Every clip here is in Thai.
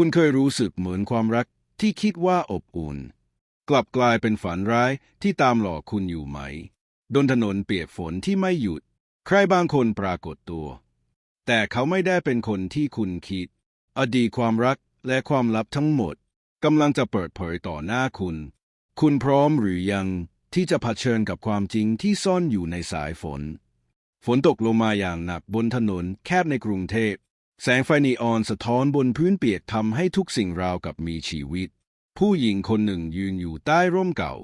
คุณเคยรู้สึกเหมือนความรักที่คิดว่าอบอุ่น กลับกลายเป็นฝันร้ายที่ตามหลอกคุณอยู่ไหมบนถนนเปียกฝนที่ไม่หยุด ใครบางคนปรากฏตัว แต่เขาไม่ได้เป็นคนที่คุณคิด อดีตความรักและความลับทั้งหมดกำลังจะเปิดเผยต่อหน้าคุณ คุณพร้อมหรือยังที่จะเผชิญกับความจริงที่ซ่อนอยู่ในสายฝน ฝนตกลงมาอย่างหนักบนถนนแคบในกรุงเทพ แสงไฟนีออนสะท้อนบนพื้นเปียกทำให้ทุกสิ่งราวกับมีชีวิต ผู้หญิงคนหนึ่งยืนอยู่ใต้ร่มเก่า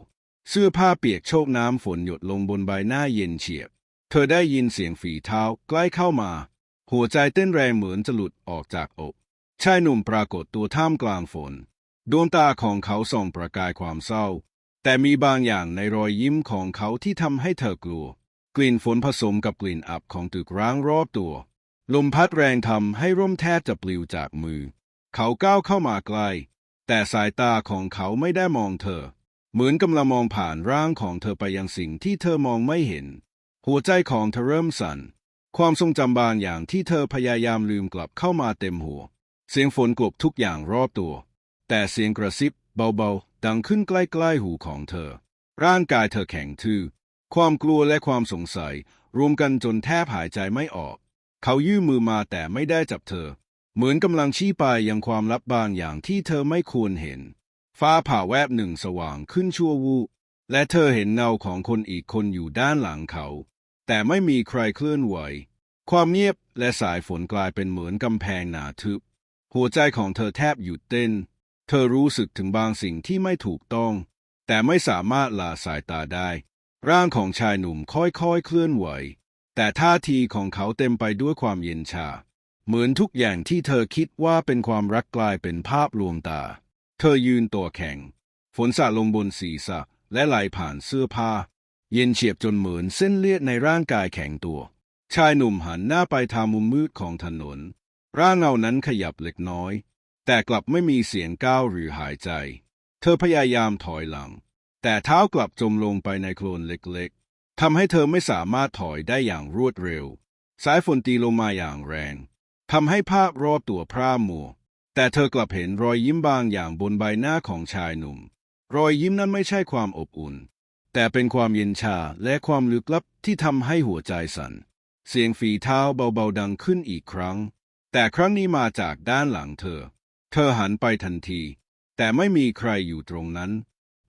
เสื้อผ้าเปียกโชกน้ำฝนหยดลงบนใบหน้าเย็นเฉียบ เธอได้ยินเสียงฝีเท้าใกล้เข้ามา หัวใจเต้นแรงเหมือนจะหลุดออกจากอกชายหนุ่มปรากฏตัวท่ามกลางฝน ดวงตาของเขาส่องประกายความเศร้า แต่มีบางอย่างในรอยยิ้มของเขาที่ทำให้เธอกลัว กลิ่นฝนผสมกับกลิ่นอับของตึกร้างรอบตัว ลมพัดแรงทำให้ร่มแทบจะปลิวจากมือ เขาก้าวเข้ามาใกล้ แต่สายตาของเขาไม่ได้มองเธอ เหมือนกำลังมองผ่านร่างของเธอไปยังสิ่งที่เธอมองไม่เห็น หัวใจของเธอเริ่มสั่น ความทรงจำบางอย่างที่เธอพยายามลืมกลับเข้ามาเต็มหัว เสียงฝนกลบทุกอย่างรอบตัว แต่เสียงกระซิบเบาๆ ดังขึ้นใกล้ๆหูของเธอ ร่างกายเธอแข็งทื่อ ความกลัวและความสงสัย รวมกันจนแทบหายใจไม่ออก เขายื่นมือมาแต่ไม่ได้จับเธอ เหมือนกำลังชี้ไปยังความลับบางอย่างที่เธอไม่ควรเห็น ฟ้าผ่าแวบหนึ่งสว่างขึ้นชั่ววูบและเธอเห็นเงาของคนอีกคนอยู่ด้านหลังเขา แต่ไม่มีใครเคลื่อนไหว ความเงียบและสายฝนกลายเป็นเหมือนกำแพงหนาทึบ หัวใจของเธอแทบหยุดเต้น เธอรู้สึกถึงบางสิ่งที่ไม่ถูกต้อง แต่ไม่สามารถละสายตาได้ ร่างของชายหนุ่มค่อยๆเคลื่อนไหว แต่ท่าทีของเขาเต็มไปด้วยความเย็นชา เหมือนทุกอย่างที่เธอคิดว่าเป็นความรักกลายเป็นภาพลวงตา เธอยืนตัวแข็ง ฝนสาดลงบนศีรษะและไหลผ่านเสื้อผ้า เย็นเฉียบจนเหมือนเส้นเลือดในร่างกายแข็งตัว ชายหนุ่มหันหน้าไปทางมุมมืดของถนน ร่างเงานั้นขยับเล็กน้อย แต่กลับไม่มีเสียงก้าวหรือหายใจ เธอพยายามถอยหลัง แต่เท้ากลับจมลงไปในโคลนเล็กๆ ทำให้เธอไม่สามารถถอยได้อย่างรวดเร็ว สายฝนตีลงมาอย่างแรงทำให้ภาพรอบตัวพร่ามัว แต่เธอกลับเห็นรอยยิ้มบางอย่างบนใบหน้าของชายหนุ่ม รอยยิ้มนั้นไม่ใช่ความอบอุ่น แต่เป็นความเย็นชาและความลึกลับที่ทำให้หัวใจสั่น เสียงฝีเท้าเบาๆดังขึ้นอีกครั้ง แต่ครั้งนี้มาจากด้านหลังเธอ เธอหันไปทันที แต่ไม่มีใครอยู่ตรงนั้น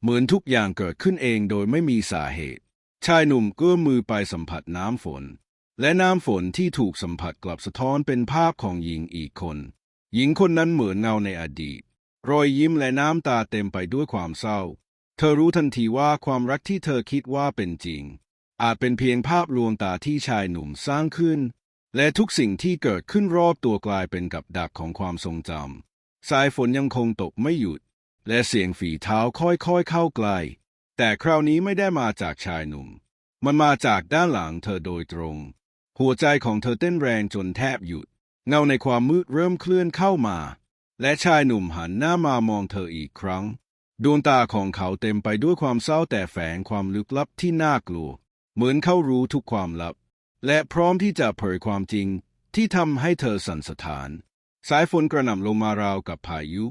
เหมือนทุกอย่างเกิดขึ้นเองโดยไม่มีสาเหตุ ชายหนุ่มเกื้อมมือไปสัมผัสน้ำฝน และน้ำฝนที่ถูกสัมผัสกลับสะท้อนเป็นภาพของหญิงอีกคน หญิงคนนั้นเหมือนเงาในอดีต รอยยิ้มและน้ำตาเต็มไปด้วยความเศร้า เธอรู้ทันทีว่าความรักที่เธอคิดว่าเป็นจริง อาจเป็นเพียงภาพลวงตาที่ชายหนุ่มสร้างขึ้น และทุกสิ่งที่เกิดขึ้นรอบตัวกลายเป็นกับดักของความทรงจำสายฝนยังคงตกไม่หยุด และเสียงฝีเท้าค่อยๆเข้าใกล้ แต่คราวนี้ไม่ได้มาจากชายหนุ่ม มันมาจากด้านหลังเธอโดยตรง หัวใจของเธอเต้นแรงจนแทบหยุด เงาในความมืดเริ่มเคลื่อนเข้ามา และชายหนุ่มหันหน้ามามองเธออีกครั้ง ดวงตาของเขาเต็มไปด้วยความเศร้าแต่แฝงความลึกลับที่น่ากลัว เหมือนเขารู้ทุกความลับ และพร้อมที่จะเผยความจริงที่ทำให้เธอสั่นสะท้าน สายฝนกระหน่ำลงมาราวกับพายุ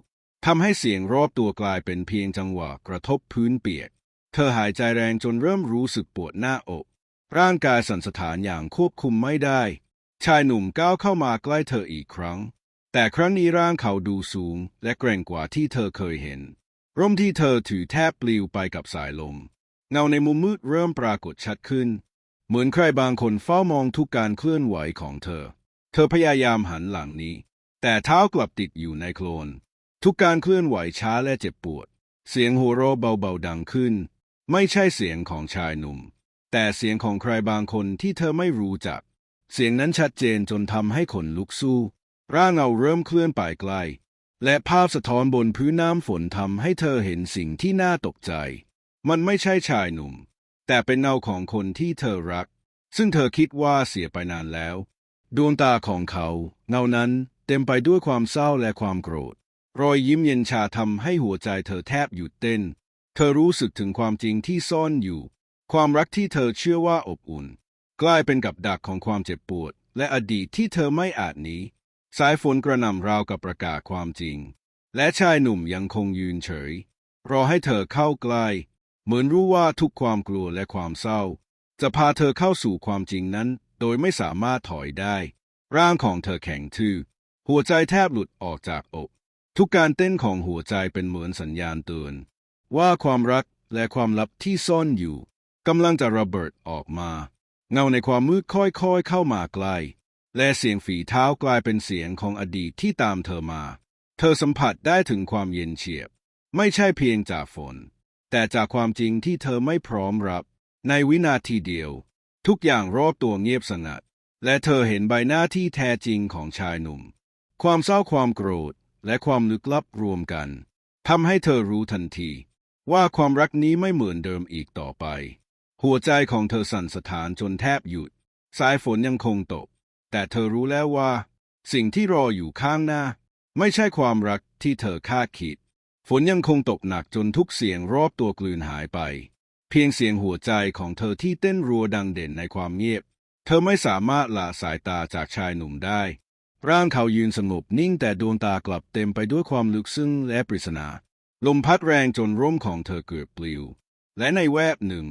ทำให้เสียงรอบตัวกลายเป็นเพียงจังหวะกระทบพื้นเปียก เธอหายใจแรงจนเริ่มรู้สึกปวดหน้าอก ร่างกายสั่นสะท้านอย่างควบคุมไม่ได้ ชายหนุ่มก้าวเข้ามาใกล้เธออีกครั้ง แต่ครั้งนี้ร่างเขาดูสูงและแกร่งกว่าที่เธอเคยเห็น ร่มที่เธอถือแทบปลิวไปกับสายลม เงาในมุมมืดเริ่มปรากฏชัดขึ้น เหมือนใครบางคนเฝ้ามองทุกการเคลื่อนไหวของเธอ เธอพยายามหันหลังนี้ แต่เท้ากลับติดอยู่ในโคลน ทุกการเคลื่อนไหวช้าและเจ็บปวด เสียงหัวเราะเบาๆดังขึ้น ไม่ใช่เสียงของชายหนุ่ม แต่เสียงของใครบางคนที่เธอไม่รู้จัก เสียงนั้นชัดเจนจนทำให้ขนลุกสู้ ร่างเงาเริ่มเคลื่อนไปไกล และภาพสะท้อนบนพื้นน้ำฝนทำให้เธอเห็นสิ่งที่น่าตกใจ มันไม่ใช่ชายหนุ่ม แต่เป็นเงาของคนที่เธอรัก ซึ่งเธอคิดว่าเสียไปนานแล้ว ดวงตาของเขา เงานั้นเต็มไปด้วยความเศร้าและความโกรธ รอยยิ้มเย็นชาทำให้หัวใจเธอแทบหยุดเต้น เธอรู้สึกถึงความจริงที่ซ่อนอยู่ ความรักที่เธอเชื่อว่าอบอุ่น กลายเป็นกับดักของความเจ็บปวด และอดีตที่เธอไม่อาจหนีสายฝนกระหน่ำราวกับประกาศความจริง และชายหนุ่มยังคงยืนเฉย รอให้เธอเข้าใกล้ เหมือนรู้ว่าทุกความกลัวและความเศร้า จะพาเธอเข้าสู่ความจริงนั้น โดยไม่สามารถถอยได้ ร่างของเธอแข็งทื่อ หัวใจแทบหลุดออกจากอก ทุกการเต้นของหัวใจเป็นเหมือนสัญญาณเตือน ว่าความรักและความลับที่ซ่อนอยู่กำลังจะระเบิดออกมา เงาในความมืดค่อยๆเข้ามาใกล้และเสียงฝีเท้ากลายเป็นเสียงของอดีตที่ตามเธอมา เธอสัมผัสได้ถึงความเย็นเฉียบ ไม่ใช่เพียงจากฝน แต่จากความจริงที่เธอไม่พร้อมรับ ในวินาทีเดียว ทุกอย่างรอบตัวเงียบสงัด และเธอเห็นใบหน้าที่แท้จริงของชายหนุ่ม ความเศร้าความโกรธและความลึกลับรวมกันทำให้เธอรู้ทันที ว่าความรักนี้ไม่เหมือนเดิมอีกต่อไป หัวใจของเธอสั่นสะท้านจนแทบหยุด สายฝนยังคงตก แต่เธอรู้แล้วว่า สิ่งที่รออยู่ข้างหน้า ไม่ใช่ความรักที่เธอคาดคิด ฝนยังคงตกหนักจนทุกเสียงรอบตัวกลืนหายไป เพียงเสียงหัวใจของเธอที่เต้นรัวดังเด่นในความเงียบ เธอไม่สามารถละสายตาจากชายหนุ่มได้ ร่างเขายืนสงบนิ่งแต่ดวงตากลับเต็มไปด้วยความลึกซึ้งและปริศนา ลมพัดแรงจนร่มของเธอเกิดปลิว และในแวบหนึ่ง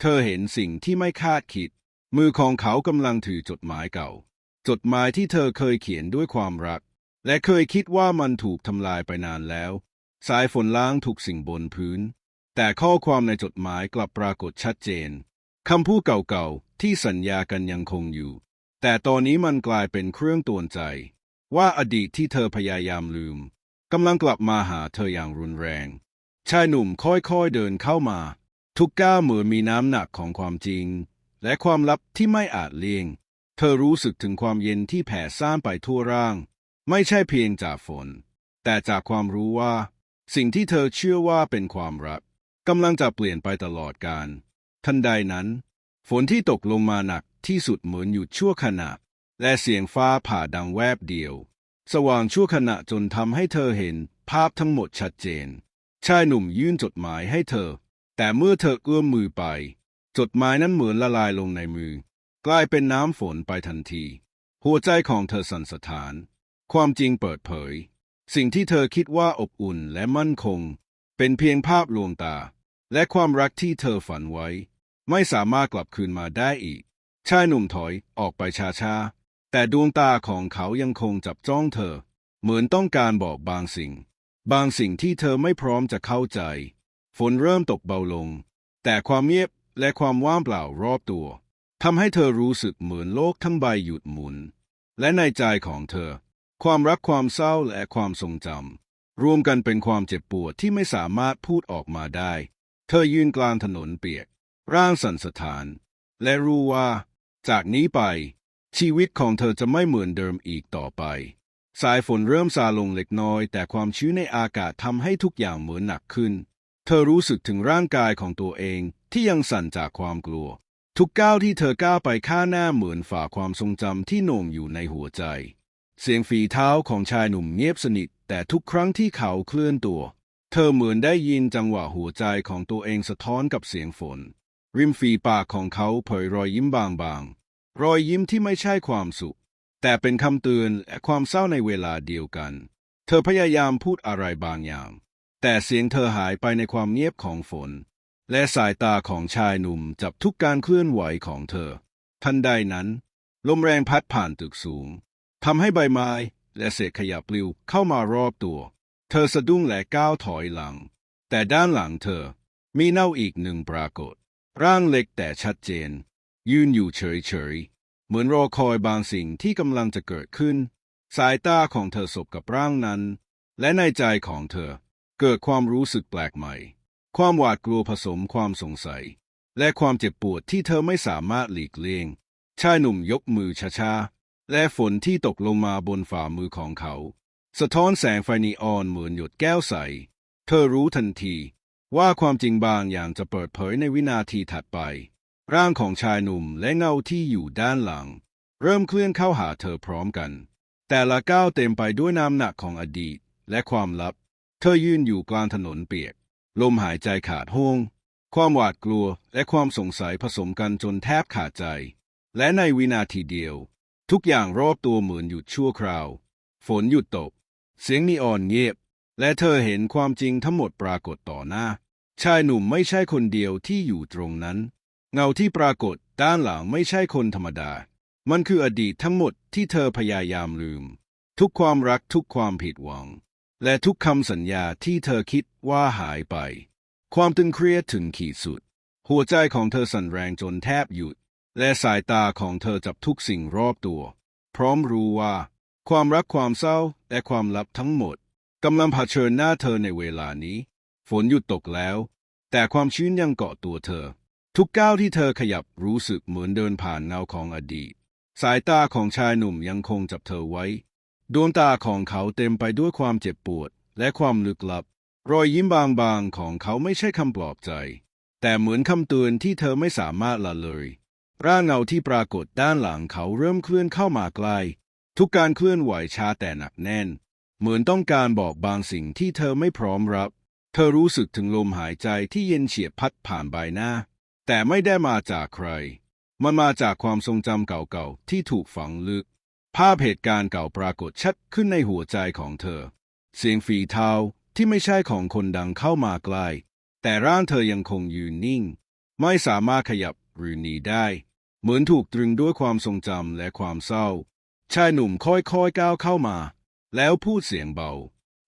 เธอเห็นสิ่งที่ไม่คาดคิด มือของเขากำลังถือจดหมายเก่า จดหมายที่เธอเคยเขียนด้วยความรัก และเคยคิดว่ามันถูกทำลายไปนานแล้ว สายฝนล้างทุกสิ่งบนพื้น แต่ข้อความในจดหมายกลับปรากฏชัดเจนคำพูดเก่าๆ ที่สัญญากันยังคงอยู่ แต่ตอนนี้มันกลายเป็นเครื่องตวนใจ ว่าอดีตที่เธอพยายามลืม กำลังกลับมาหาเธออย่างรุนแรง ชายหนุ่มค่อยๆเดินเข้ามา ทุกก้าวเหมือนมีน้ำหนักของความจริง และความลับที่ไม่อาจเลี่ยง เธอรู้สึกถึงความเย็นที่แผ่ซ่านไปทั่วร่าง ไม่ใช่เพียงจากฝน แต่จากความรู้ว่า สิ่งที่เธอเชื่อว่าเป็นความรักกำลังจะเปลี่ยนไปตลอดกาลทันใดนั้น ฝนที่ตกลงมาหนักที่สุดเหมือนหยุดชั่วขณะและเสียงฟ้าผ่าดังแวบเดียว สว่างชั่วขณะจนทำให้เธอเห็นภาพทั้งหมดชัดเจน ชายหนุ่มยื่นจดหมายให้เธอ แต่เมื่อเธอเอื้อมมือไป จดหมายนั้นเหมือนละลายลงในมือ กลายเป็นน้ำฝนไปทันที หัวใจของเธอสั่นสะท้าน ความจริงเปิดเผย สิ่งที่เธอคิดว่าอบอุ่นและมั่นคง เป็นเพียงภาพลวงตา และความรักที่เธอฝันไว้ ไม่สามารถกลับคืนมาได้อีก ชายหนุ่มถอยออกไปช้าๆ แต่ดวงตาของเขายังคงจับจ้องเธอ เหมือนต้องการบอกบางสิ่ง บางสิ่งที่เธอไม่พร้อมจะเข้าใจ ฝนเริ่มตกเบาลง แต่ความเงียบและความว่างเปล่ารอบตัวทำให้เธอรู้สึกเหมือนโลกทั้งใบหยุดหมุน และในใจของเธอ ความรักความเศร้าและความทรงจำรวมกันเป็นความเจ็บปวดที่ไม่สามารถพูดออกมาได้ เธอยืนกลางถนนเปียก ร่างสั่นสะท้าน และรู้ว่า จากนี้ไป ชีวิตของเธอจะไม่เหมือนเดิมอีกต่อไป สายฝนเริ่มซาลงเล็กน้อย แต่ความชื้นในอากาศทำให้ทุกอย่างเหมือนหนักขึ้น เธอรู้สึกถึงร่างกายของตัวเองที่ยังสั่นจากความกลัว ทุกก้าวที่เธอก้าวไปข้างหน้าเหมือนฝ่าความทรงจำที่โหน่งอยู่ในหัวใจ เสียงฝีเท้าของชายหนุ่มเงียบสนิท แต่ทุกครั้งที่เขาเคลื่อนตัว เธอเหมือนได้ยินจังหวะหัวใจของตัวเองสะท้อนกับเสียงฝน ริมฝีปากของเขาเผยรอยยิ้มบางๆ รอยยิ้มที่ไม่ใช่ความสุข แต่เป็นคำเตือนและความเศร้าในเวลาเดียวกัน เธอพยายามพูดอะไรบางอย่าง แต่เสียงเธอหายไปในความเงียบของฝน และสายตาของชายหนุ่มจับทุกการเคลื่อนไหวของเธอ ทันใดนั้น ลมแรงพัดผ่านตึกสูงทำให้ใบไม้และเศษขยะปลิวเข้ามารอบตัว เธอสะดุ้งและก้าวถอยหลัง แต่ด้านหลังเธอมีเน่าอีกหนึ่งปรากฏ ร่างเล็กแต่ชัดเจน ยืนอยู่เฉยๆ เหมือนรอคอยบางสิ่งที่กำลังจะเกิดขึ้น สายตาของเธอสบกับร่างนั้น และในใจของเธอ เกิดความรู้สึกแปลกใหม่ ความหวาดกลัวผสมความสงสัย และความเจ็บปวดที่เธอไม่สามารถหลีกเลี่ยง ชายหนุ่มยกมือช้าๆ และฝนที่ตกลงมาบนฝ่ามือของเขา สะท้อนแสงไฟนีออนเหมือนหยดแก้วใส เธอรู้ทันทีว่าความจริงบางอย่างจะเปิดเผยในวินาทีถัดไป ร่างของชายหนุ่มและเงาที่อยู่ด้านหลัง เริ่มเคลื่อนเข้าหาเธอพร้อมกัน แต่ละก้าวเต็มไปด้วยน้ำหนักของอดีตและความลับ เธอยืนอยู่กลางถนนเปียก ลมหายใจขาดห้วง ความหวาดกลัวและความสงสัยผสมกันจนแทบขาดใจ และในวินาทีเดียว ทุกอย่างรอบตัวเหมือนหยุดชั่วคราว ฝนหยุดตก เสียงนีออนเงียบ และเธอเห็นความจริงทั้งหมดปรากฏต่อหน้า ชายหนุ่มไม่ใช่คนเดียวที่อยู่ตรงนั้น เงาที่ปรากฏด้านหลังไม่ใช่คนธรรมดา มันคืออดีตทั้งหมดที่เธอพยายามลืม ทุกความรักทุกความผิดหวัง และทุกคำสัญญาที่เธอคิดว่าหายไป ความตึงเครียดถึงขีดสุด หัวใจของเธอสั่นแรงจนแทบหยุด และสายตาของเธอจับทุกสิ่งรอบตัว พร้อมรู้ว่า ความรักความเศร้าและความลับทั้งหมดกำลังเผชิญหน้าเธอในเวลานี้ ฝนหยุดตกแล้ว แต่ความชื้นยังเกาะตัวเธอ ทุกก้าวที่เธอขยับรู้สึกเหมือนเดินผ่านเงาของอดีต สายตาของชายหนุ่มยังคงจับเธอไว้ ดวงตาของเขาเต็มไปด้วยความเจ็บปวด และความลึกลับ รอยยิ้มบางๆของเขาไม่ใช่คำปลอบใจ แต่เหมือนคำเตือนที่เธอไม่สามารถละเลย ร่างเงาที่ปรากฏด้านหลังเขาเริ่มเคลื่อนเข้ามาใกล้ทุกการเคลื่อนไหวช้าแต่หนักแน่น เหมือนต้องการบอกบางสิ่งที่เธอไม่พร้อมรับ เธอรู้สึกถึงลมหายใจที่เย็นเฉียบพัดผ่านใบหน้า แต่ไม่ได้มาจากใคร มันมาจากความทรงจำเก่าๆ ที่ถูกฝังลึก ภาพเหตุการณ์เก่าปรากฏชัดขึ้นในหัวใจของเธอ เสียงฝีเท้าที่ไม่ใช่ของคนดังเข้ามาใกล้ แต่ร่างเธอยังคงยืนนิ่ง ไม่สามารถขยับหรือหนีได้ เหมือนถูกตรึงด้วยความทรงจำและความเศร้า ชายหนุ่มค่อยๆก้าวเข้ามา แล้วพูดเสียงเบา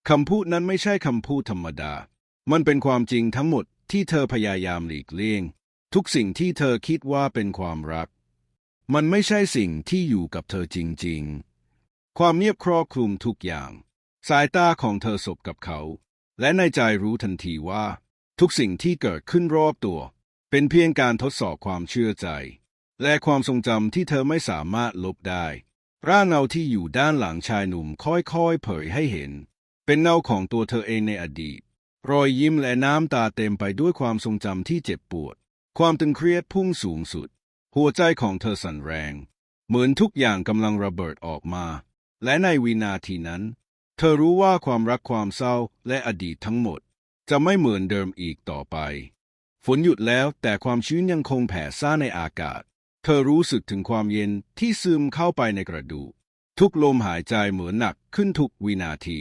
คำพูดนั้นไม่ใช่คำพูดธรรมดา มันเป็นความจริงทั้งหมดที่เธอพยายามหลีกเลี่ยง ทุกสิ่งที่เธอคิดว่าเป็นความรัก มันไม่ใช่สิ่งที่อยู่กับเธอจริงๆ ความเงียบครอบคลุมทุกอย่าง สายตาของเธอสบกับเขา และในใจรู้ทันทีว่า ทุกสิ่งที่เกิดขึ้นรอบตัว เป็นเพียงการทดสอบความเชื่อใจ และความทรงจำที่เธอไม่สามารถลบได้ร่างเงาที่อยู่ด้านหลังชายหนุ่มค่อยๆ เผยให้เห็น เป็นเงาของตัวเธอเองในอดีต รอยยิ้มและน้ำตาเต็มไปด้วยความทรงจำที่เจ็บปวด ความตึงเครียดพุ่งสูงสุด หัวใจของเธอสั่นแรง เหมือนทุกอย่างกำลังระเบิดออกมา และในวินาทีนั้น เธอรู้ว่าความรักความเศร้าและอดีตทั้งหมด จะไม่เหมือนเดิมอีกต่อไป ฝนหยุดแล้วแต่ความชื้นยังคงแผ่ซ่านในอากาศ เธอรู้สึกถึงความเย็นที่ซึมเข้าไปในกระดูกทุกลมหายใจเหมือนหนักขึ้นทุกวินาที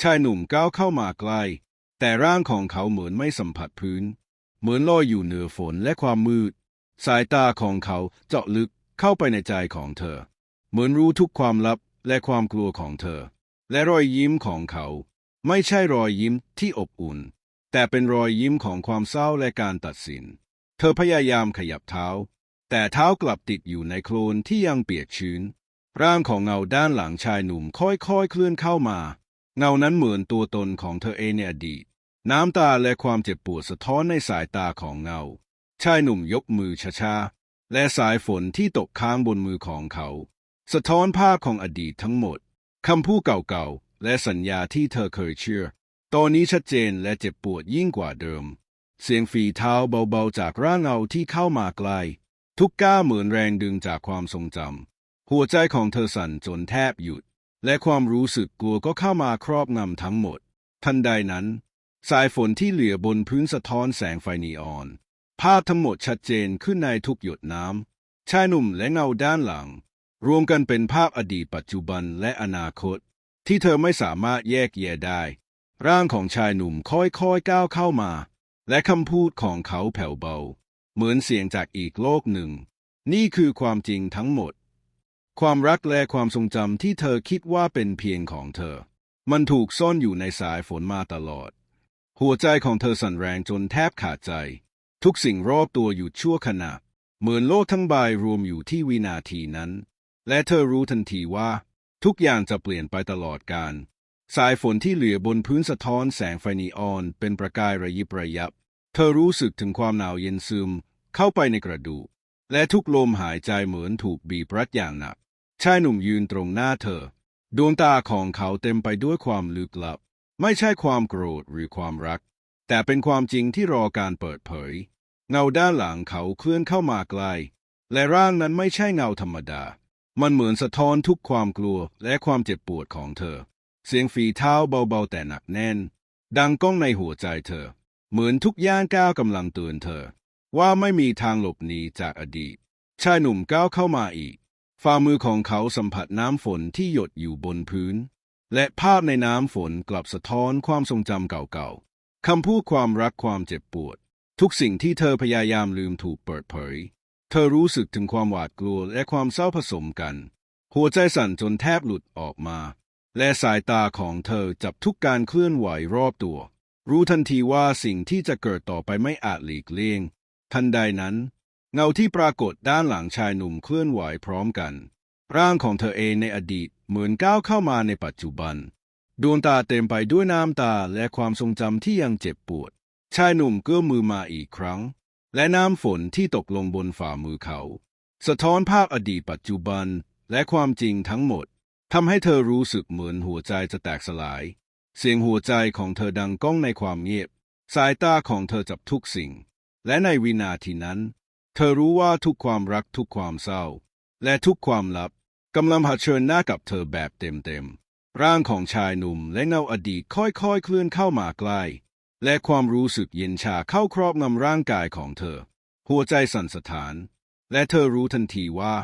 ชายหนุ่มก้าวเข้ามาใกล้ แต่ร่างของเขาเหมือนไม่สัมผัสพื้น เหมือนลอยอยู่เหนือฝนและความมืด สายตาของเขาเจาะลึกเข้าไปในใจของเธอ เหมือนรู้ทุกความลับและความกลัวของเธอ และรอยยิ้มของเขา ไม่ใช่รอยยิ้มที่อบอุ่น แต่เป็นรอยยิ้มของความเศร้าและการตัดสิน เธอพยายามขยับเท้า แต่เท้ากลับติดอยู่ในโคลนที่ยังเปียกชื้น ร่างของเงาด้านหลังชายหนุ่มค่อยๆเคลื่อนเข้ามา เงานั้นเหมือนตัวตนของเธอเองในอดีต น้ำตาและความเจ็บปวดสะท้อนในสายตาของเงา ชายหนุ่มยกมือช้าๆ และสายฝนที่ตกค้างบนมือของเขา สะท้อนภาพของอดีตทั้งหมด คำพูดเก่าๆ และสัญญาที่เธอเคยเชื่อ ตอนนี้ชัดเจนและเจ็บปวดยิ่งกว่าเดิม เสียงฝีเท้าเบาๆจากร่างเงาที่เข้ามาใกล้ ทุกก้าวเหมือนแรงดึงจากความทรงจำ หัวใจของเธอสั่นจนแทบหยุด และความรู้สึกกลัวก็เข้ามาครอบงำทั้งหมด ทันใดนั้น สายฝนที่เหลือบนพื้นสะท้อนแสงไฟนีออน ภาพทั้งหมดชัดเจนขึ้นในทุกหยดน้ำชายหนุ่มและเงาด้านหลัง รวมกันเป็นภาพอดีตปัจจุบันและอนาคต ที่เธอไม่สามารถแยกแยะได้ ร่างของชายหนุ่มค่อยๆก้าวเข้ามา และคำพูดของเขาแผ่วเบา เหมือนเสียงจากอีกโลกหนึ่ง นี่คือความจริงทั้งหมด ความรักและความทรงจำที่เธอคิดว่าเป็นเพียงของเธอ มันถูกซ่อนอยู่ในสายฝนมาตลอด หัวใจของเธอสั่นแรงจนแทบขาดใจ ทุกสิ่งรอบตัวหยุดชั่วขณะ เหมือนโลกทั้งใบรวมอยู่ที่วินาทีนั้น และเธอรู้ทันทีว่า ทุกอย่างจะเปลี่ยนไปตลอดกาลสายฝนที่เหลือบนพื้นสะท้อนแสงไฟนีออนเป็นประกายระยิบระยับ เธอรู้สึกถึงความหนาวเย็นซึม เข้าไปในกระดูกและทุกลมหายใจเหมือนถูกบีบรัดอย่างหนักชายหนุ่มยืนตรงหน้าเธอ ดวงตาของเขาเต็มไปด้วยความลึกลับ ไม่ใช่ความโกรธหรือความรัก แต่เป็นความจริงที่รอการเปิดเผย เงาด้านหลังเขาเคลื่อนเข้ามาใกล และร่างนั้นไม่ใช่เงาธรรมดา มันเหมือนสะท้อนทุกความกลัวและความเจ็บปวดของเธอ เสียงฝีเท้าเบาๆแต่หนักแน่น ดังก้องในหัวใจเธอ เหมือนทุกย่างก้าวกำลังเตือนเธอ ว่าไม่มีทางหลบหนีจากอดีต ชายหนุ่มก้าวเข้ามาอีก ฝ่ามือของเขาสัมผัสน้ำฝนที่หยดอยู่บนพื้น และภาพในน้ำฝนกลับสะท้อนความทรงจำเก่าๆ คำพูดความรักความเจ็บปวด ทุกสิ่งที่เธอพยายามลืมถูกเปิดเผย เธอรู้สึกถึงความหวาดกลัวและความเศร้าผสมกัน หัวใจสั่นจนแทบหลุดออกมา และสายตาของเธอจับทุกการเคลื่อนไหวรอบตัว รู้ทันทีว่าสิ่งที่จะเกิดต่อไปไม่อาจหลีกเลี่ยง ทันใดนั้น เงาที่ปรากฏด้านหลังชายหนุ่มเคลื่อนไหวพร้อมกัน ร่างของเธอเองในอดีตเหมือนก้าวเข้ามาในปัจจุบัน ดวงตาเต็มไปด้วยน้ำตาและความทรงจำที่ยังเจ็บปวด ชายหนุ่มเกื้อมมือมาอีกครั้ง และน้ำฝนที่ตกลงบนฝ่ามือเขา สะท้อนภาพอดีตปัจจุบันและความจริงทั้งหมดทำให้เธอรู้สึกเหมือนหัวใจจะแตกสลาย เสียงหัวใจของเธอดังก้องในความเงียบ สายตาของเธอจับทุกสิ่ง และในวินาทีนั้น เธอรู้ว่าทุกความรักทุกความเศร้า และทุกความลับ กำลังเผชิญหน้ากับเธอแบบเต็มๆ ร่างของชายหนุ่มและเงาอดีตค่อยๆ เคลื่อนเข้ามาใกล้ และความรู้สึกเย็นชาเข้าครอบงำร่างกายของเธอ หัวใจสั่นสะท้าน และเธอรู้ทันทีว่า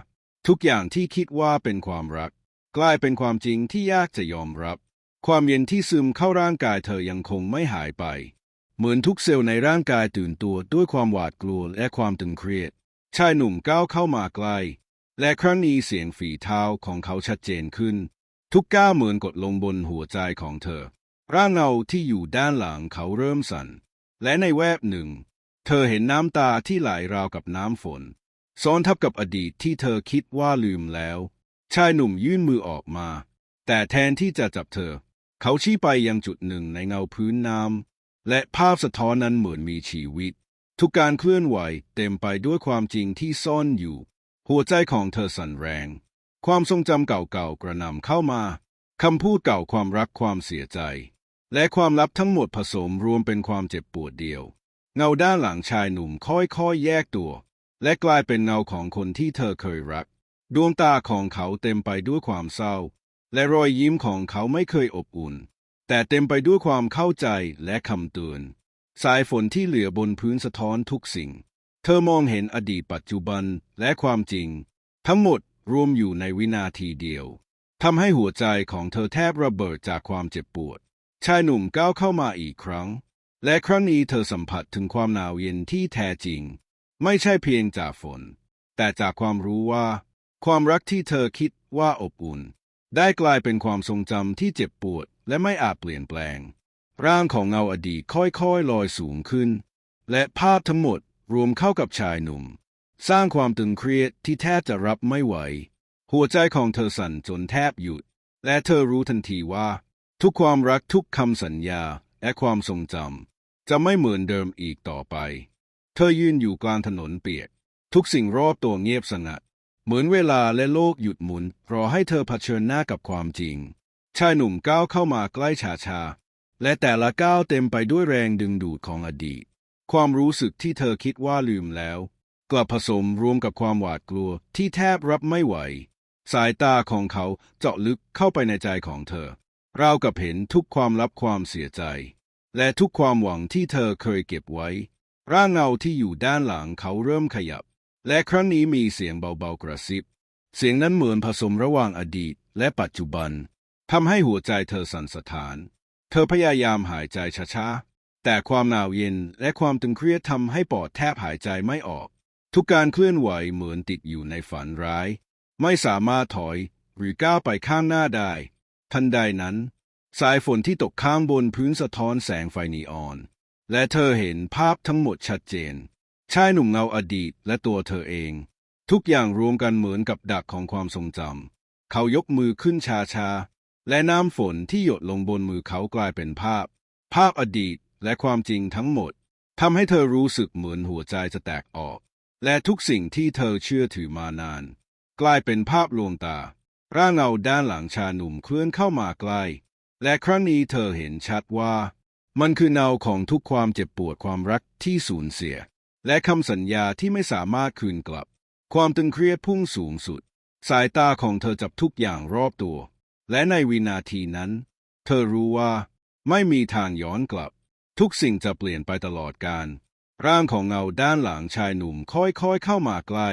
ทุกอย่างที่คิดว่าเป็นความรัก กลายเป็นความจริงที่ยากจะยอมรับ ความเย็นที่ซึมเข้าร่างกายเธอยังคงไม่หายไป เหมือนทุกเซลล์ในร่างกายตื่นตัวด้วยความหวาดกลัวและความตึงเครียด ชายหนุ่มก้าวเข้ามาใกล้ และครั้งนี้เสียงฝีเท้าของเขาชัดเจนขึ้น ทุกก้าวเหมือนกดลงบนหัวใจของเธอ ร่างเงาที่อยู่ด้านหลังเขาเริ่มสั่น และในแวบหนึ่ง เธอเห็นน้ำตาที่ไหลราวกับน้ำฝน ซ้อนทับกับอดีตที่เธอคิดว่าลืมแล้ว ชายหนุ่มยื่นมือออกมา แต่แทนที่จะจับเธอ เขาชี้ไปยังจุดหนึ่งในเงาพื้นน้ำและภาพสะท้อนนั้นเหมือนมีชีวิต ทุกการเคลื่อนไหวเต็มไปด้วยความจริงที่ซ่อนอยู่ หัวใจของเธอสั่นแรง ความทรงจำเก่าๆกระนำเข้ามาคำพูดเก่าความรักความเสียใจ และความลับทั้งหมดผสมรวมเป็นความเจ็บปวดเดียว เงาด้านหลังชายหนุ่มค่อยๆแยกตัว และกลายเป็นเงาของคนที่เธอเคยรัก ดวงตาของเขาเต็มไปด้วยความเศร้า และรอยยิ้มของเขาไม่เคยอบอุ่น แต่เต็มไปด้วยความเข้าใจและคำเตือนสายฝนที่เหลือบนพื้นสะท้อนทุกสิ่ง เธอมองเห็นอดีตปัจจุบันและความจริง ทั้งหมดรวมอยู่ในวินาทีเดียวทำให้หัวใจของเธอแทบระเบิดจากความเจ็บปวด ชายหนุ่มก้าวเข้ามาอีกครั้ง และครั้งนี้เธอสัมผัสถึงความหนาวเย็นที่แท้จริง ไม่ใช่เพียงจากฝน แต่จากความรู้ว่า ความรักที่เธอคิดว่าอบอุ่น ได้กลายเป็นความทรงจำที่เจ็บปวดและไม่อาจเปลี่ยนแปลง ร่างของเงาอดีตค่อยๆลอยสูงขึ้น และภาพทั้งหมด รวมเข้ากับชายหนุ่ม สร้างความตึงเครียดที่แทบจะรับไม่ไหว หัวใจของเธอสั่นจนแทบหยุด และเธอรู้ทันทีว่า ทุกความรักทุกคำสัญญาและความทรงจำจะไม่เหมือนเดิมอีกต่อไป เธอยืนอยู่กลางถนนเปียก ทุกสิ่งรอบตัวเงียบสงัด เหมือนเวลาและโลกหยุดหมุน รอให้เธอเผชิญหน้ากับความจริง ชายหนุ่มก้าวเข้ามาใกล้ชาชาและแต่ละก้าวเต็มไปด้วยแรงดึงดูดของอดีต ความรู้สึกที่เธอคิดว่าลืมแล้ว กลับผสมรวมกับความหวาดกลัวที่แทบรับไม่ไหว สายตาของเขาเจาะลึกเข้าไปในใจของเธอราวกับเห็นทุกความลับความเสียใจ และทุกความหวังที่เธอเคยเก็บไว้ ร่างเงาที่อยู่ด้านหลังเขาเริ่มขยับ และครั้งนี้มีเสียงเบาๆกระซิบ เสียงนั้นเหมือนผสมระหว่างอดีตและปัจจุบันทำให้หัวใจเธอสั่นสะท้าน เธอพยายามหายใจช้าๆ แต่ความหนาวเย็นและความตึงเครียดทำให้ปอดแทบหายใจไม่ออก ทุกการเคลื่อนไหวเหมือนติดอยู่ในฝันร้าย ไม่สามารถถอยหรือก้าวไปข้างหน้าได้ ทันใดนั้น สายฝนที่ตกข้างบนพื้นสะท้อนแสงไฟนีออน และเธอเห็นภาพทั้งหมดชัดเจน ชายหนุ่มเงาอดีตและตัวเธอเอง ทุกอย่างรวมกันเหมือนกับดักของความทรงจำเขายกมือขึ้นช้าและน้ำฝนที่หยดลงบนมือเขากลายเป็นภาพ ภาพอดีต และความจริงทั้งหมดทำให้เธอรู้สึกเหมือนหัวใจจะแตกออก และทุกสิ่งที่เธอเชื่อถือมานาน กลายเป็นภาพลวงตา ร่างเงาด้านหลังชาหนุ่มเคลื่อนเข้ามาใกล้ และครั้งนี้เธอเห็นชัดว่า มันคือเงาของทุกความเจ็บปวดความรักที่สูญเสีย และคำสัญญาที่ไม่สามารถคืนกลับ ความตึงเครียดพุ่งสูงสุด สายตาของเธอจับทุกอย่างรอบตัว และในวินาทีนั้น เธอรู้ว่า ไม่มีทางย้อนกลับ ทุกสิ่งจะเปลี่ยนไปตลอดกาลร่างของเงาด้านหลังชายหนุ่มค่อยๆเข้ามาใกล้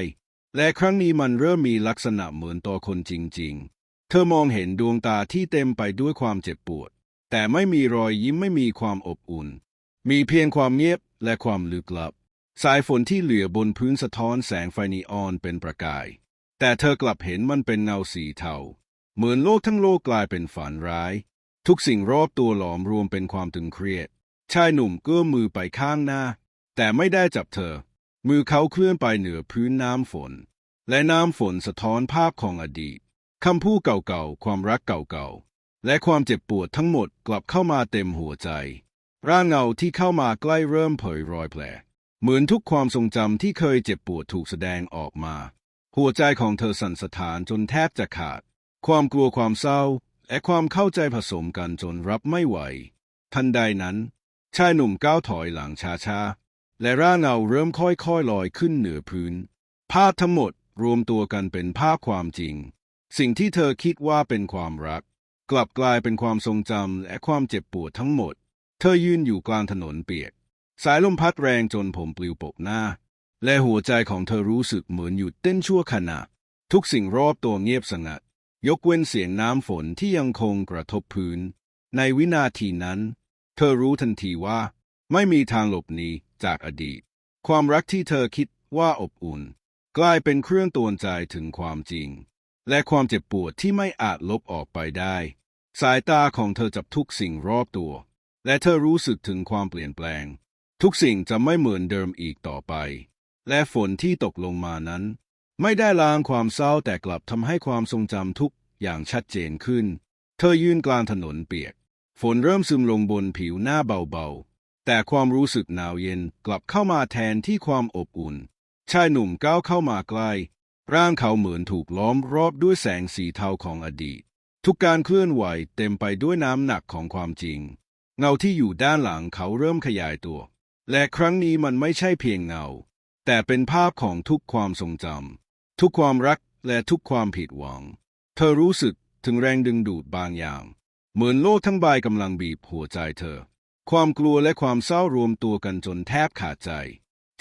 และครั้งนี้มันเริ่มมีลักษณะเหมือนตัวคนจริง ๆ เธอมองเห็นดวงตาที่เต็มไปด้วยความเจ็บปวด แต่ไม่มีรอยยิ้มไม่มีความอบอุ่น มีเพียงความเงียบและความลึกลับ สายฝนที่เหลือบนพื้นสะท้อนแสงไฟนีออนเป็นประกาย แต่เธอกลับเห็นมันเป็นเงาสีเทา เหมือนโลกทั้งโลกกลายเป็นฝันร้าย ทุกสิ่งรอบตัวหลอมรวมเป็นความตึงเครียด ชายหนุ่มเกื้อมมือไปข้างหน้า แต่ไม่ได้จับเธอ มือเขาเคลื่อนไปเหนือพื้นน้ำฝน และน้ำฝนสะท้อนภาพของอดีตคำพูดเก่าๆ ความรักเก่าๆ และความเจ็บปวดทั้งหมดกลับเข้ามาเต็มหัวใจ ร่างเงาที่เข้ามาใกล้เริ่มเผยรอยแผล เหมือนทุกความทรงจำที่เคยเจ็บปวดถูกแสดงออกมา หัวใจของเธอสั่นสะท้านจนแทบจะขาด ความกลัวความเศร้า และความเข้าใจผสมกันจนรับไม่ไหว ทันใดนั้น ชายหนุ่มก้าวถอยหลังช้าๆ และร่างเงาเริ่มค่อยๆลอยขึ้นเหนือพื้น ภาพทั้งหมดรวมตัวกันเป็นภาพความจริง สิ่งที่เธอคิดว่าเป็นความรัก กลับกลายเป็นความทรงจำและความเจ็บปวดทั้งหมด เธอยืนอยู่กลางถนนเปียก สายลมพัดแรงจนผมปลิวปกหน้า และหัวใจของเธอรู้สึกเหมือนหยุดเต้นชั่วขณะ ทุกสิ่งรอบตัวเงียบสงัด ยกเว้นเสียงน้ำฝนที่ยังคงกระทบพื้น ในวินาทีนั้น เธอรู้ทันทีว่า ไม่มีทางหลบหนีจากอดีต ความรักที่เธอคิดว่าอบอุ่น กลายเป็นเครื่องตือนใจถึงความจริง และความเจ็บปวดที่ไม่อาจลบออกไปได้ สายตาของเธอจับทุกสิ่งรอบตัว และเธอรู้สึกถึงความเปลี่ยนแปลง ทุกสิ่งจะไม่เหมือนเดิมอีกต่อไป และฝนที่ตกลงมานั้น ไม่ได้ล้างความเศร้าแต่กลับทำให้ความทรงจำทุกอย่างชัดเจนขึ้น เธอยืนกลางถนนเปียก ฝนเริ่มซึมลงบนผิวหน้าเบาๆ แต่ความรู้สึกหนาวเย็นกลับเข้ามาแทนที่ความอบอุ่น ชายหนุ่มก้าวเข้ามาใกล้ ร่างเขาเหมือนถูกล้อมรอบด้วยแสงสีเทาของอดีต ทุกการเคลื่อนไหวเต็มไปด้วยน้ำหนักของความจริง เงาที่อยู่ด้านหลังเขาเริ่มขยายตัว และครั้งนี้มันไม่ใช่เพียงเงา แต่เป็นภาพของทุกความทรงจำทุกความรักและทุกความผิดหวัง เธอรู้สึกถึงแรงดึงดูดบางอย่าง เหมือนโลกทั้งใบกำลังบีบหัวใจเธอ ความกลัวและความเศร้ารวมตัวกันจนแทบขาดใจ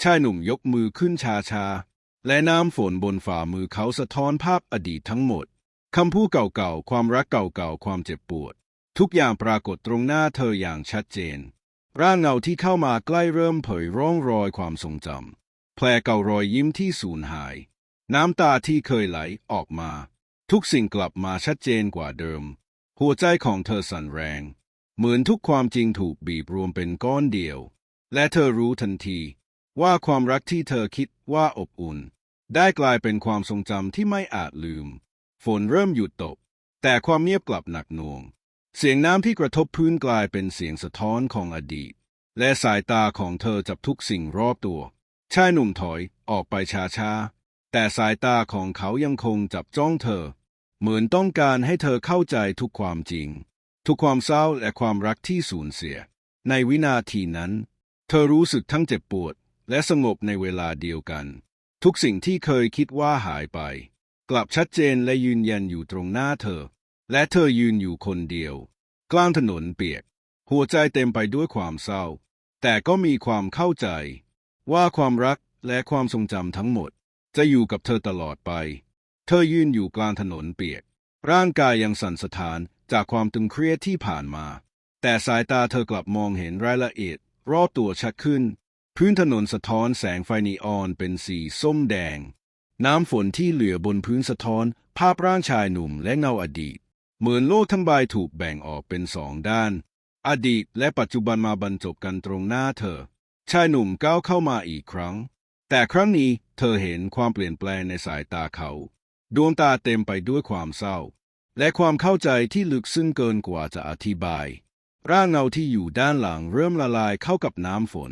ชายหนุ่มยกมือขึ้นช้าๆและน้ำฝนบนฝ่ามือเขาสะท้อนภาพอดีตทั้งหมด คำพูดเก่าๆ ความรักเก่าๆ ความเจ็บปวด ทุกอย่างปรากฏตรงหน้าเธออย่างชัดเจน ร่างเงาที่เข้ามาใกล้เริ่มเผยร่องรอยความทรงจำ แผลเก่ารอยยิ้มที่สูญหาย น้ำตาที่เคยไหลออกมา ทุกสิ่งกลับมาชัดเจนกว่าเดิม หัวใจของเธอสั่นแรง เหมือนทุกความจริงถูกบีบรวมเป็นก้อนเดียว และเธอรู้ทันที ว่าความรักที่เธอคิดว่าอบอุ่น ได้กลายเป็นความทรงจำที่ไม่อาจลืม ฝนเริ่มหยุดตก แต่ความเงียบกลับหนักหน่วง เสียงน้ำที่กระทบพื้นกลายเป็นเสียงสะท้อนของอดีต และสายตาของเธอจับทุกสิ่งรอบตัว ชายหนุ่มถอยออกไปช้าๆแต่สายตาของเขายังคงจับจ้องเธอ เหมือนต้องการให้เธอเข้าใจทุกความจริง ทุกความเศร้าและความรักที่สูญเสีย ในวินาทีนั้น เธอรู้สึกทั้งเจ็บปวด และสงบในเวลาเดียวกัน ทุกสิ่งที่เคยคิดว่าหายไป กลับชัดเจนและยืนยันอยู่ตรงหน้าเธอ และเธอยืนอยู่คนเดียว กลางถนนเปียก หัวใจเต็มไปด้วยความเศร้า แต่ก็มีความเข้าใจ ว่าความรักและความทรงจำทั้งหมด จะอยู่กับเธอตลอดไป เธอยืนอยู่กลางถนนเปียก ร่างกายยังสั่นสะท้านจากความตึงเครียดที่ผ่านมา แต่สายตาเธอกลับมองเห็นรายละเอียด รอบตัวชัดขึ้น พื้นถนนสะท้อนแสงไฟนีออนเป็นสีส้มแดง น้ำฝนที่เหลือบนพื้นสะท้อน ภาพร่างชายหนุ่มและเงาอดีต เหมือนโลกทั้งใบถูกแบ่งออกเป็นสองด้าน อดีตและปัจจุบันมาบรรจบกันตรงหน้าเธอ ชายหนุ่มก้าวเข้ามาอีกครั้ง แต่ครั้งนี้เธอเห็นความเปลี่ยนแปลงในสายตาเขา ดวงตาเต็มไปด้วยความเศร้า และความเข้าใจที่ลึกซึ้งเกินกว่าจะอธิบาย ร่างเงาที่อยู่ด้านหลังเริ่มละลายเข้ากับน้ำฝน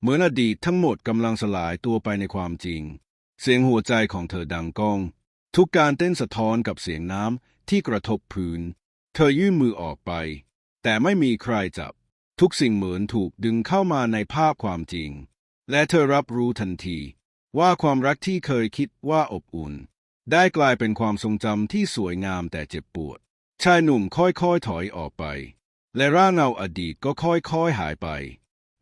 เหมือนอดีตทั้งหมดกำลังสลายตัวไปในความจริง เสียงหัวใจของเธอดังก้อง ทุกการเต้นสะท้อนกับเสียงน้ำที่กระทบพื้น เธอยื่นมือออกไป แต่ไม่มีใครจับ ทุกสิ่งเหมือนถูกดึงเข้ามาในภาพความจริง และเธอรับรู้ทันทีว่าความรักที่เคยคิดว่าอบอุ่น ได้กลายเป็นความทรงจำที่สวยงามแต่เจ็บปวด ชายหนุ่มค่อยๆถอยออกไป และร่างเงาอดีตก็ค่อยๆหายไป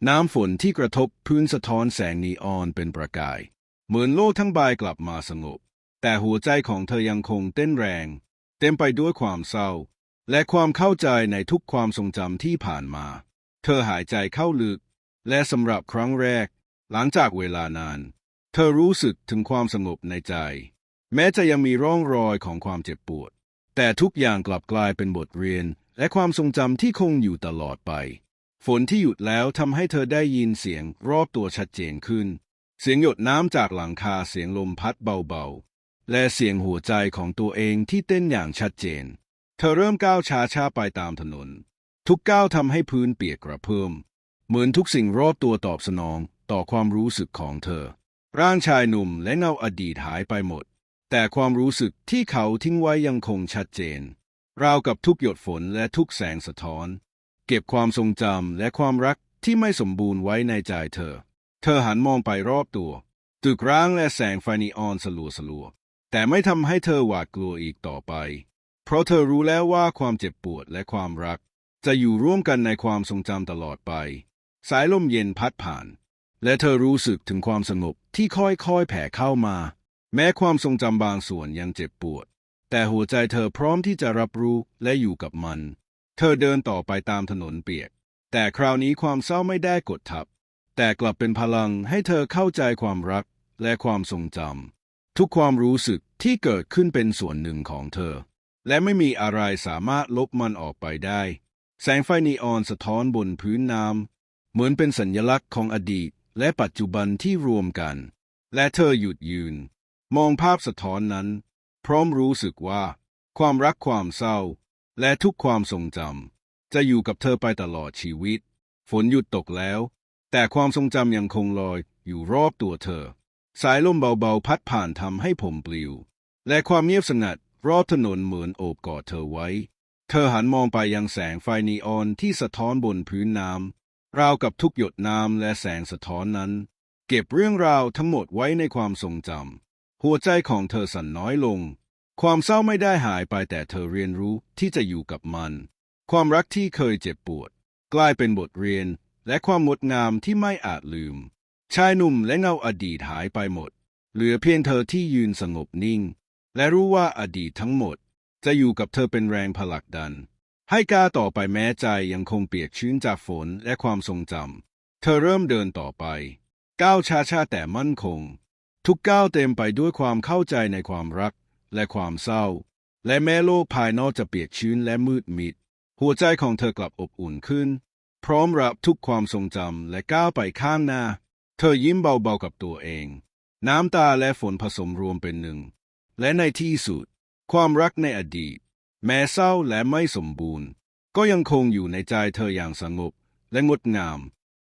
น้ำฝนที่กระทบพื้นสะท้อนแสงนีออนเป็นประกาย เหมือนโลกทั้งใบกลับมาสงบ แต่หัวใจของเธอยังคงเต้นแรง เต็มไปด้วยความเศร้า และความเข้าใจในทุกความทรงจำที่ผ่านมา เธอหายใจเข้าลึก และสำหรับครั้งแรก หลังจากเวลานาน เธอรู้สึกถึงความสงบในใจ แม้จะยังมีร่องรอยของความเจ็บปวด แต่ทุกอย่างกลับกลายเป็นบทเรียน และความทรงจำที่คงอยู่ตลอดไป ฝนที่หยุดแล้วทำให้เธอได้ยินเสียงรอบตัวชัดเจนขึ้น เสียงหยดน้ำจากหลังคาเสียงลมพัดเบาๆ และเสียงหัวใจของตัวเองที่เต้นอย่างชัดเจน เธอเริ่มก้าวช้าๆไปตามถนน ทุกก้าวทำให้พื้นเปียกกระเพิ่อมเหมือนทุกสิ่งรอบตัวตอบสนองต่อความรู้สึกของเธอ ร่างชายหนุ่มและเงาอดีตหายไปหมด แต่ความรู้สึกที่เขาทิ้งไว้ยังคงชัดเจน ราวกับทุกหยดฝนและทุกแสงสะท้อน เก็บความทรงจำและความรักที่ไม่สมบูรณ์ไว้ในใจเธอ เธอหันมองไปรอบตัว ตึกร้างและแสงไฟนีออนสลัวสลัวแต่ไม่ทำให้เธอหวาดกลัวอีกต่อไป เพราะเธอรู้แล้วว่าความเจ็บปวดและความรัก จะอยู่ร่วมกันในความทรงจำตลอดไป สายลมเย็นพัดผ่าน และเธอรู้สึกถึงความสงบที่ค่อยๆแผ่เข้ามา แม้ความทรงจำบางส่วนยังเจ็บปวด แต่หัวใจเธอพร้อมที่จะรับรู้และอยู่กับมัน เธอเดินต่อไปตามถนนเปียก แต่คราวนี้ความเศร้าไม่ได้กดทับ แต่กลับเป็นพลังให้เธอเข้าใจความรักและความทรงจำทุกความรู้สึกที่เกิดขึ้นเป็นส่วนหนึ่งของเธอ และไม่มีอะไรสามารถลบมันออกไปได้ แสงไฟนีออนสะท้อนบนพื้นน้ำเหมือนเป็นสัญลักษณ์ของอดีตและปัจจุบันที่รวมกัน และเธอหยุดยืน มองภาพสะท้อนนั้น พร้อมรู้สึกว่า ความรักความเศร้า และทุกความทรงจำจะอยู่กับเธอไปตลอดชีวิต ฝนหยุดตกแล้ว แต่ความทรงจำยังคงลอยอยู่รอบตัวเธอ สายลมเบาๆ พัดผ่านทำให้ผมปลิว และความเงียบสงัดรอบถนนเหมือนโอบกอดเธอไว้ เธอหันมองไปยังแสงไฟนีออนที่สะท้อนบนพื้นน้ำราวกับทุกหยดน้ำและแสงสะท้อนนั้น เก็บเรื่องราวทั้งหมดไว้ในความทรงจำ หัวใจของเธอสั่นน้อยลง ความเศร้าไม่ได้หายไปแต่เธอเรียนรู้ที่จะอยู่กับมัน ความรักที่เคยเจ็บปวด กลายเป็นบทเรียน และความงดงามที่ไม่อาจลืม ชายหนุ่มและเงาอดีตหายไปหมด เหลือเพียงเธอที่ยืนสงบนิ่ง และรู้ว่าอดีตทั้งหมด จะอยู่กับเธอเป็นแรงผลักดัน ให้กล้าต่อไปแม้ใจยังคงเปียกชื้นจากฝนและความทรงจำเธอเริ่มเดินต่อไป ก้าวช้าๆแต่มั่นคง ทุกก้าวเต็มไปด้วยความเข้าใจในความรักและความเศร้า และแม้โลกภายนอกจะเปียกชื้นและมืดมิด หัวใจของเธอกลับอบอุ่นขึ้น พร้อมรับทุกความทรงจำและก้าวไปข้างหน้า เธอยิ้มเบาๆกับตัวเอง น้ำตาและฝนผสมรวมเป็นหนึ่ง และในที่สุด ความรักในอดีต แม้เศร้าและไม่สมบูรณ์ ก็ยังคงอยู่ในใจเธออย่างสงบและงดงาม